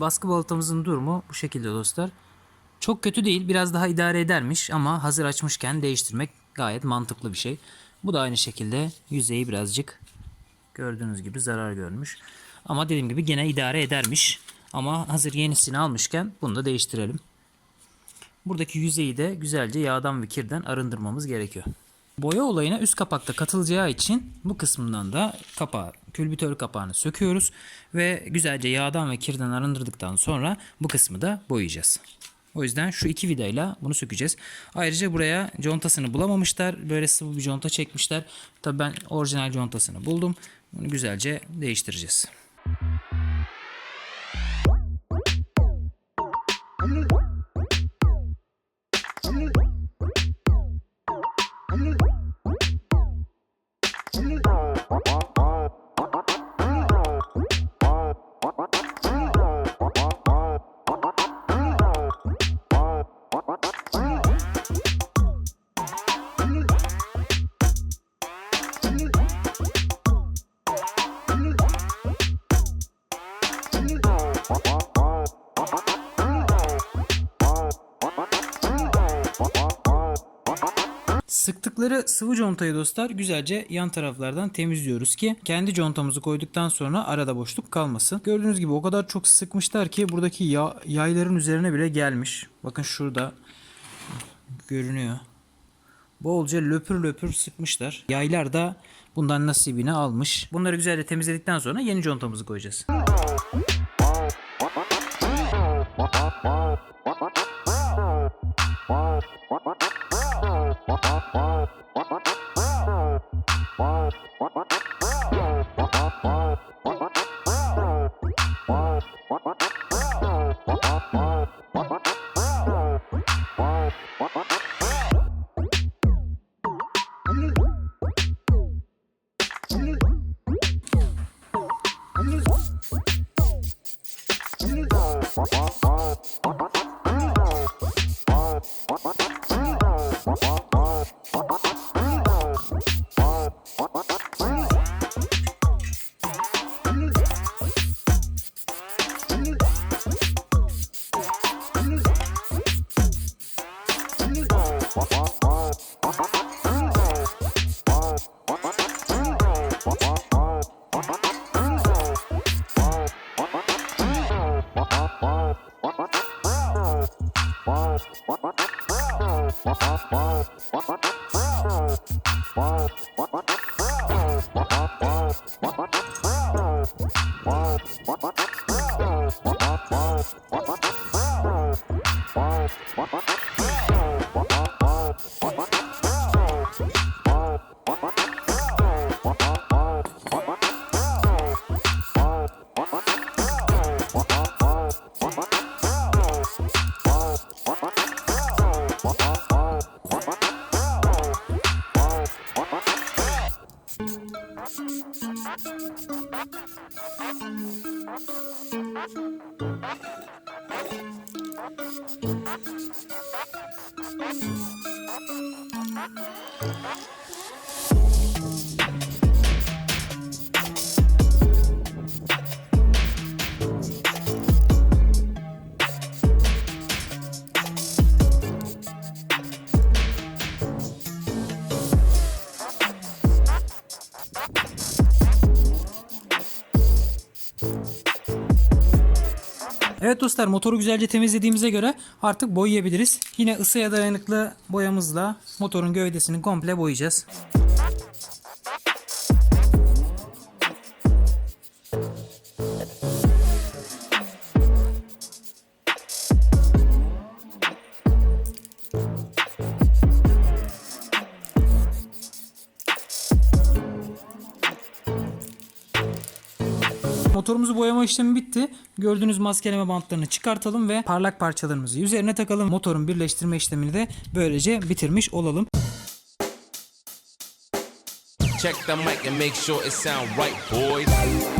baskı balatamızın durumu bu şekilde dostlar. Çok kötü değil biraz daha idare edermiş ama hazır açmışken değiştirmek gayet mantıklı bir şey. Bu da aynı şekilde yüzeyi birazcık gördüğünüz gibi zarar görmüş. Ama dediğim gibi gene idare edermiş. Ama hazır yenisini almışken bunu da değiştirelim. Buradaki yüzeyi de güzelce yağdan ve kirden arındırmamız gerekiyor. Boya olayına üst kapakta katılacağı için bu kısmından da kapağı, külbütör kapağını söküyoruz ve güzelce yağdan ve kirden arındırdıktan sonra bu kısmı da boyayacağız. O yüzden şu iki vidayla bunu sökeceğiz. Ayrıca buraya contasını bulamamışlar. Böyle sıvı bir conta çekmişler. Tabii ben orijinal contasını buldum. Bunu güzelce değiştireceğiz. Sıktıkları sıvı contayı dostlar güzelce yan taraflardan temizliyoruz ki kendi contamızı koyduktan sonra arada boşluk kalmasın. Gördüğünüz gibi o kadar çok sıkmışlar ki buradaki yağ, yayların üzerine bile gelmiş. Bakın şurada görünüyor. Bolca löpür löpür sıkmışlar. Yaylar da bundan nasibini almış. Bunları güzelce temizledikten sonra yeni contamızı koyacağız. What? What? What? What? Thank you. Evet dostlar motoru güzelce temizlediğimize göre artık boyayabiliriz. Yine ısıya dayanıklı boyamızla motorun gövdesini komple boyayacağız. Motorumuzu boyama işlemi bitti. Gördüğünüz maskeleme bantlarını çıkartalım ve parlak parçalarımızı üzerine takalım. Motorun birleştirme işlemini de böylece bitirmiş olalım. Check the mic and make sure it sound right, boys.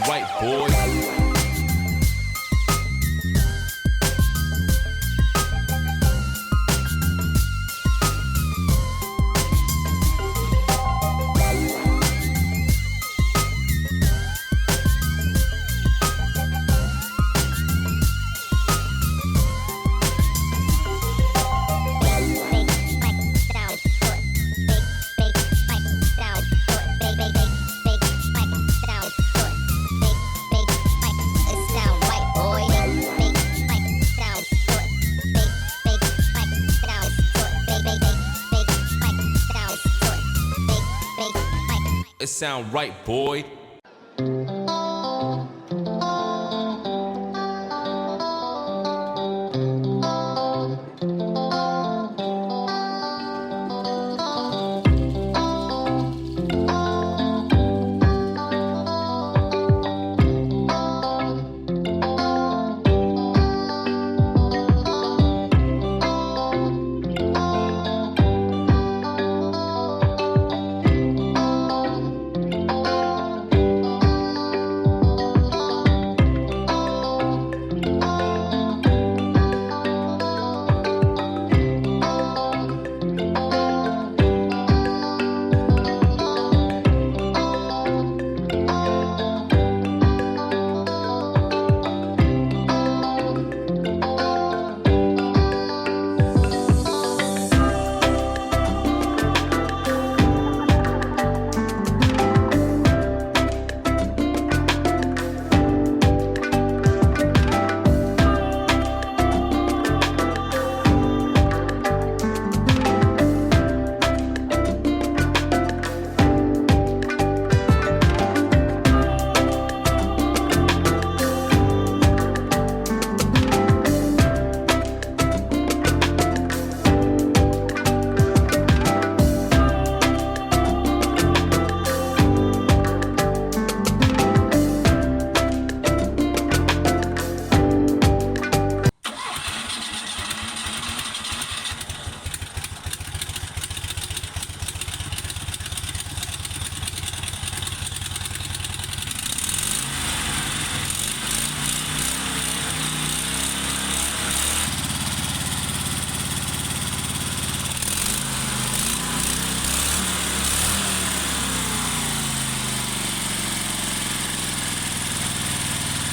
It sound right, boy. Sound right, boy.